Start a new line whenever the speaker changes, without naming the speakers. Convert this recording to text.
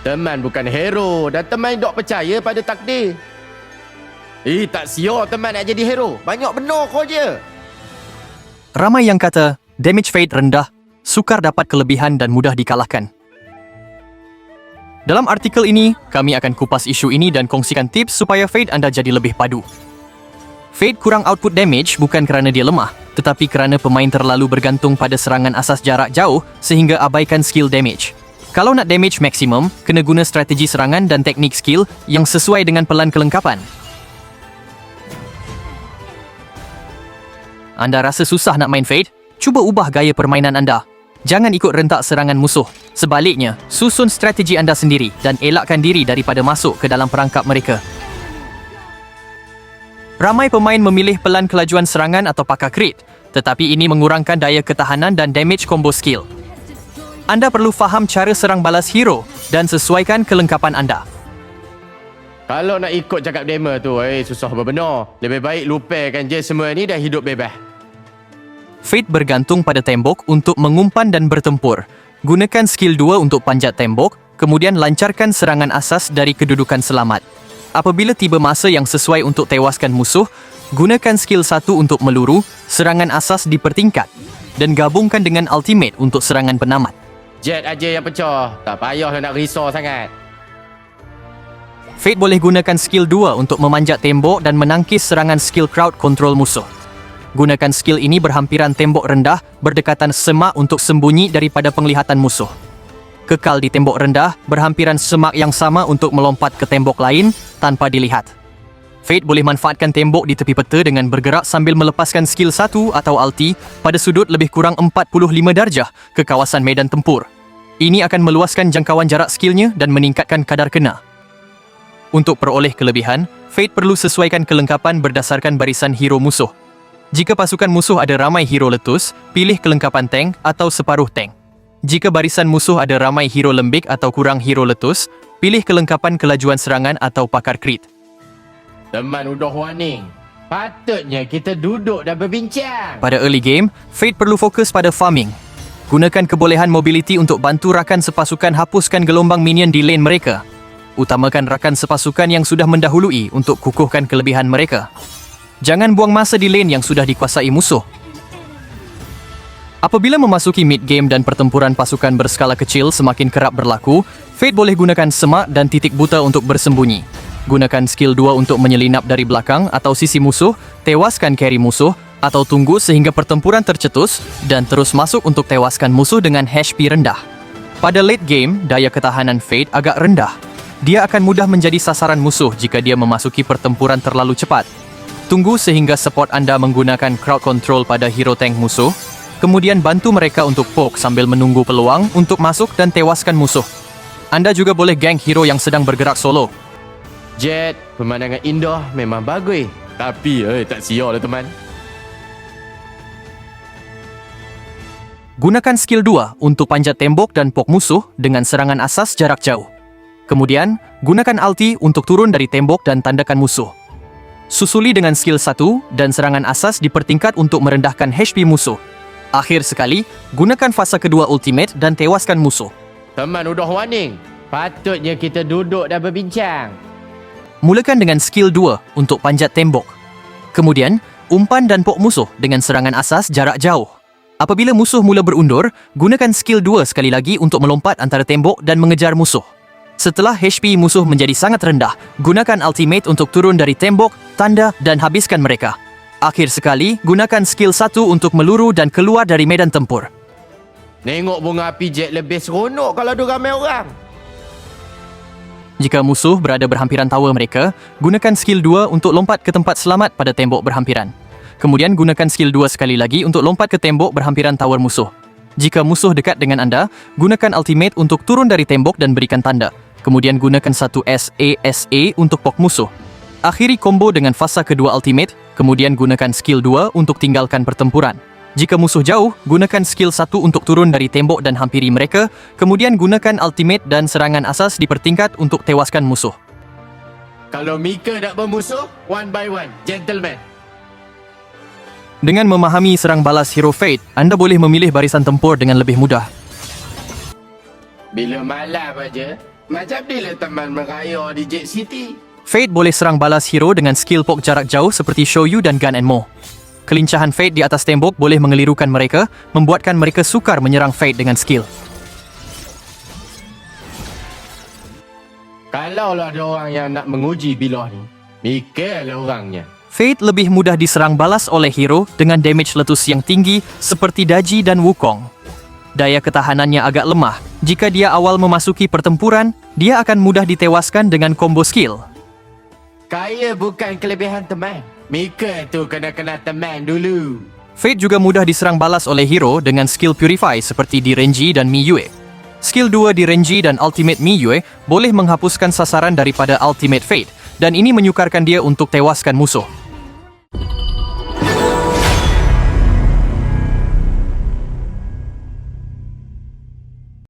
Teman bukan hero dan teman dok percaya pada takdir. Eh, tak siap teman nak jadi hero. Banyak benar kau je.
Ramai yang kata damage fade rendah, sukar dapat kelebihan dan mudah dikalahkan. Dalam artikel ini, kami akan kupas isu ini dan kongsikan tips supaya fade anda jadi lebih padu. Fade kurang output damage bukan kerana dia lemah, tetapi kerana pemain terlalu bergantung pada serangan asas jarak jauh sehingga abaikan skill damage. Kalau nak damage maksimum, kena guna strategi serangan dan teknik skill yang sesuai dengan pelan kelengkapan. Anda rasa susah nak main Fade? Cuba ubah gaya permainan anda. Jangan ikut rentak serangan musuh. Sebaliknya, susun strategi anda sendiri dan elakkan diri daripada masuk ke dalam perangkap mereka. Ramai pemain memilih pelan kelajuan serangan atau pakar crit, tetapi ini mengurangkan daya ketahanan dan damage combo skill. Anda perlu faham cara serang balas hero dan sesuaikan kelengkapan anda.
Kalau nak ikut cakap demo tu, eh susah benar. Lebih baik lupakan je semua ni dah hidup bebas.
Fate bergantung pada tembok untuk mengumpan dan bertempur. Gunakan skill 2 untuk panjat tembok, kemudian lancarkan serangan asas dari kedudukan selamat. Apabila tiba masa yang sesuai untuk tewaskan musuh, gunakan skill 1 untuk meluru, serangan asas dipertingkat dan gabungkan dengan ultimate untuk serangan penamat.
Jet aja yang pecah. Tak payahlah nak risau sangat.
Fate boleh gunakan skill 2 untuk memanjat tembok dan menangkis serangan skill crowd control musuh. Gunakan skill ini berhampiran tembok rendah berdekatan semak untuk sembunyi daripada penglihatan musuh. Kekal di tembok rendah berhampiran semak yang sama untuk melompat ke tembok lain tanpa dilihat. Fate boleh manfaatkan tembok di tepi peta dengan bergerak sambil melepaskan skill 1 atau ulti pada sudut lebih kurang 45 darjah ke kawasan medan tempur. Ini akan meluaskan jangkauan jarak skillnya dan meningkatkan kadar kena. Untuk peroleh kelebihan, Fate perlu sesuaikan kelengkapan berdasarkan barisan hero musuh. Jika pasukan musuh ada ramai hero letus, pilih kelengkapan tank atau separuh tank. Jika barisan musuh ada ramai hero lembik atau kurang hero letus, pilih kelengkapan kelajuan serangan atau pakar crit.
Teman udah warning. Patutnya kita duduk dan berbincang.
Pada early game, Fate perlu fokus pada farming. Gunakan kebolehan mobility untuk bantu rakan sepasukan hapuskan gelombang minion di lane mereka. Utamakan rakan sepasukan yang sudah mendahului untuk kukuhkan kelebihan mereka. Jangan buang masa di lane yang sudah dikuasai musuh. Apabila memasuki mid game dan pertempuran pasukan berskala kecil semakin kerap berlaku, Fate boleh gunakan semak dan titik buta untuk bersembunyi. Gunakan skill 2 untuk menyelinap dari belakang atau sisi musuh, tewaskan carry musuh, atau tunggu sehingga pertempuran tercetus dan terus masuk untuk tewaskan musuh dengan HP rendah. Pada late game, daya ketahanan Fate agak rendah. Dia akan mudah menjadi sasaran musuh jika dia memasuki pertempuran terlalu cepat. Tunggu sehingga support anda menggunakan crowd control pada hero tank musuh, kemudian bantu mereka untuk poke sambil menunggu peluang untuk masuk dan tewaskan musuh. Anda juga boleh gank hero yang sedang bergerak solo.
Jet, pemandangan indah memang bagus. Tapi eh tak siap lah teman.
Gunakan skill 2 untuk panjat tembok dan poke musuh dengan serangan asas jarak jauh. Kemudian, gunakan ulti untuk turun dari tembok dan tandakan musuh. Susuli dengan skill 1 dan serangan asas dipertingkat untuk merendahkan HP musuh. Akhir sekali, gunakan fasa kedua ultimate dan tewaskan musuh.
Teman udah warning. Patutnya kita duduk dan berbincang.
Mulakan dengan skill 2 untuk panjat tembok. Kemudian, umpan dan pok musuh dengan serangan asas jarak jauh. Apabila musuh mula berundur, gunakan skill 2 sekali lagi untuk melompat antara tembok dan mengejar musuh. Setelah HP musuh menjadi sangat rendah, gunakan ultimate untuk turun dari tembok, tanda dan habiskan mereka. Akhir sekali, gunakan skill 1 untuk meluru dan keluar dari medan tempur.
Nengok bunga api jet lebih seronok kalau ada ramai orang.
Jika musuh berada berhampiran tower mereka, gunakan skill 2 untuk lompat ke tempat selamat pada tembok berhampiran. Kemudian gunakan skill 2 sekali lagi untuk lompat ke tembok berhampiran tower musuh. Jika musuh dekat dengan anda, gunakan ultimate untuk turun dari tembok dan berikan tanda. Kemudian gunakan satu SASA untuk pok musuh. Akhiri combo dengan fasa kedua ultimate, kemudian gunakan skill 2 untuk tinggalkan pertempuran. Jika musuh jauh, gunakan skill 1 untuk turun dari tembok dan hampiri mereka, kemudian gunakan ultimate dan serangan asas dipertingkat untuk tewaskan musuh.
Kalau Mika nak bermusuh, one by one. Gentleman.
Dengan memahami serang balas Hero Fate, anda boleh memilih barisan tempur dengan lebih mudah.
Bila malam aja, Macam ni lah teman meraya di Jet City.
Fate boleh serang balas hero dengan skill poke jarak jauh seperti Shoyu dan Gun and Mo. Kelincahan Fate di atas tembok boleh mengelirukan mereka, membuatkan mereka sukar menyerang Fate dengan skill.
Kalau lah ada orang yang nak menguji bilah ni, mikirlah orangnya.
Fate lebih mudah diserang balas oleh hero dengan damage letus yang tinggi seperti Daji dan Wukong. Daya ketahanannya agak lemah. Jika dia awal memasuki pertempuran, dia akan mudah ditewaskan dengan combo skill.
Kaya bukan kelebihan teman. Mikir tu kena kena teman dulu.
Fate juga mudah diserang balas oleh hero dengan skill Purify seperti di Renji dan Miyue. Skill 2 di Renji dan Ultimate Miyue boleh menghapuskan sasaran daripada Ultimate Fate dan ini menyukarkan dia untuk tewaskan musuh.